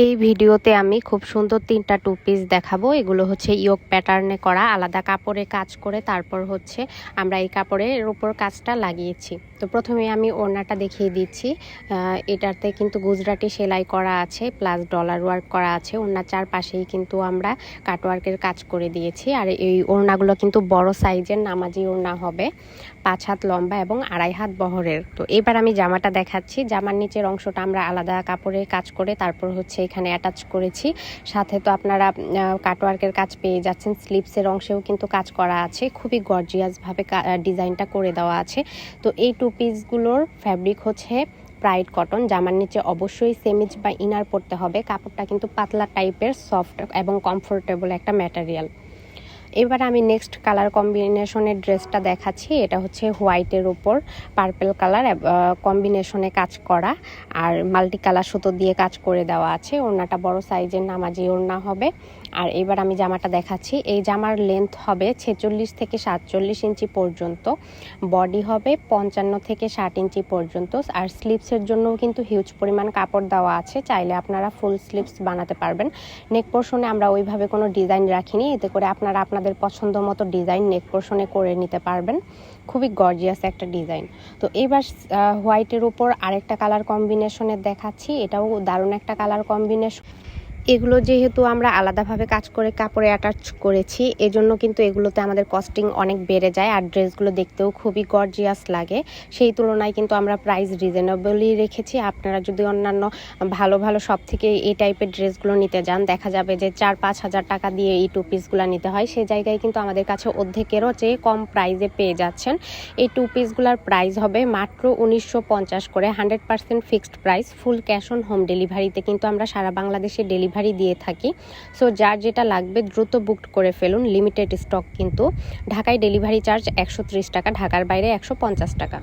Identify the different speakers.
Speaker 1: এই ভিডিওতে আমি খুব সুন্দর তিনটা টু পিস দেখাবো। এগুলো হচ্ছে ইয়োক প্যাটার্নে করা, আলাদা কাপড়ে কাজ করে, তারপর হচ্ছে আমরা এই কাপড়ের উপর কাজটা লাগিয়েছি। তো প্রথমে আমি ওড়নাটা দেখিয়ে দিচ্ছি। এটাতে কিন্তু গুজরাটি সেলাই করা আছে প্লাস ডলার ওয়ার্ক করা আছে। ওড়নার চারপাশেই কিন্তু আমরা কাটওয়ার্কের কাজ করে দিয়েছি। আর এই ওড়নাগুলো কিন্তু বড় সাইজের নামাজি ওড়না হবে, পাঁচ হাত লম্বা এবং আড়াই হাত বহরের। তো এবার আমি জামাটা দেখাচ্ছি। জামার নিচের অংশটা আমরা আলাদা কাপড়ে কাজ করে, তারপর হচ্ছে এখানে অ্যাটাচ করেছি। সাথে তো আপনারা কাটওয়ার্কের কাজ পেয়ে যাচ্ছেন। স্লিপসের অংশেও কিন্তু কাজ করা আছে। খুবই গর্জিয়াসভাবে ডিজাইনটা করে দেওয়া আছে। তো এই টু পিসগুলোর ফ্যাব্রিক হচ্ছে প্রাইড কটন জামার নিচে অবশ্যই সেমিজ বা ইনার পড়তে হবে। কাপড়টা কিন্তু পাতলা টাইপের সফট এবং কমফোর্টেবল একটা ম্যাটেরিয়াল এবার আমি নেক্সট কালার কম্বিনেশনের ড্রেসটা দেখাচ্ছি। এটা হচ্ছে হোয়াইটের উপর পার্পেল কালার কম্বিনেশনে কাজ করা। আর মাল্টি কালার সুতো দিয়ে কাজ করে দেওয়া আছে। ওড়নাটা বড় সাইজের নামাজি ওড়না হবে। আর এবার আমি জামাটা দেখাচ্ছি। এই জামার লেন্থ হবে ছেচল্লিশ থেকে সাতচল্লিশ ইঞ্চি পর্যন্ত। বডি হবে পঞ্চান্ন থেকে ষাট ইঞ্চি পর্যন্ত। আর স্লিপসের জন্যও কিন্তু হিউজ পরিমাণ কাপড় দেওয়া আছে। চাইলে আপনারা ফুল স্লিপস বানাতে পারবেন। নেক পোর্শনে আমরা ওইভাবে কোনো ডিজাইন রাখিনি। এতে করে আপনারা আপনাদের পছন্দ মতো ডিজাইন নেক পোর্শনে করে নিতে পারবেন। খুবই গর্জিয়াস একটা ডিজাইন তো এবার হোয়াইটের উপর আরেকটা কালার কম্বিনেশনের দেখাচ্ছি। এটাও দারুণ একটা কালার কম্বিনেশন এগুলো যেহেতু আমরা আলাদাভাবে কাজ করে কাপড়ে অ্যাটাচ করেছি, এজন্য কিন্তু এগুলোতে আমাদের কস্টিং অনেক বেড়ে যায় আর ড্রেসগুলো দেখতেও খুবই গর্জিয়াস লাগে। সেই তুলনায় কিন্তু আমরা প্রাইস রিজনেবলই রেখেছি। আপনারা যদি অন্যান্য ভালো ভালো সব থেকে এই টাইপের ড্রেসগুলো নিতে যান, দেখা যাবে যে চার পাঁচ হাজার টাকা দিয়ে এই টু পিসগুলো নিতে হয়। সেই জায়গায় কিন্তু আমাদের কাছে অর্ধেকেরও চেয়ে কম প্রাইজে পেয়ে যাচ্ছেন। এই টু পিসগুলোর প্রাইস হবে মাত্র উনিশশো পঞ্চাশ করে hundred percent fixed price full cash on home ডেলিভারিতে কিন্তু আমরা সারা বাংলাদেশে ডেলিভারি দিয়ে থাকি। সো যার যেটা লাগবে দ্রুত বুকড করে ফেলুন। লিমিটেড স্টক কিন্তু ঢাকায় ডেলিভারি চার্জ একশো ত্রিশ টাকা, ঢাকার বাইরে একশো পঞ্চাশ টাকা।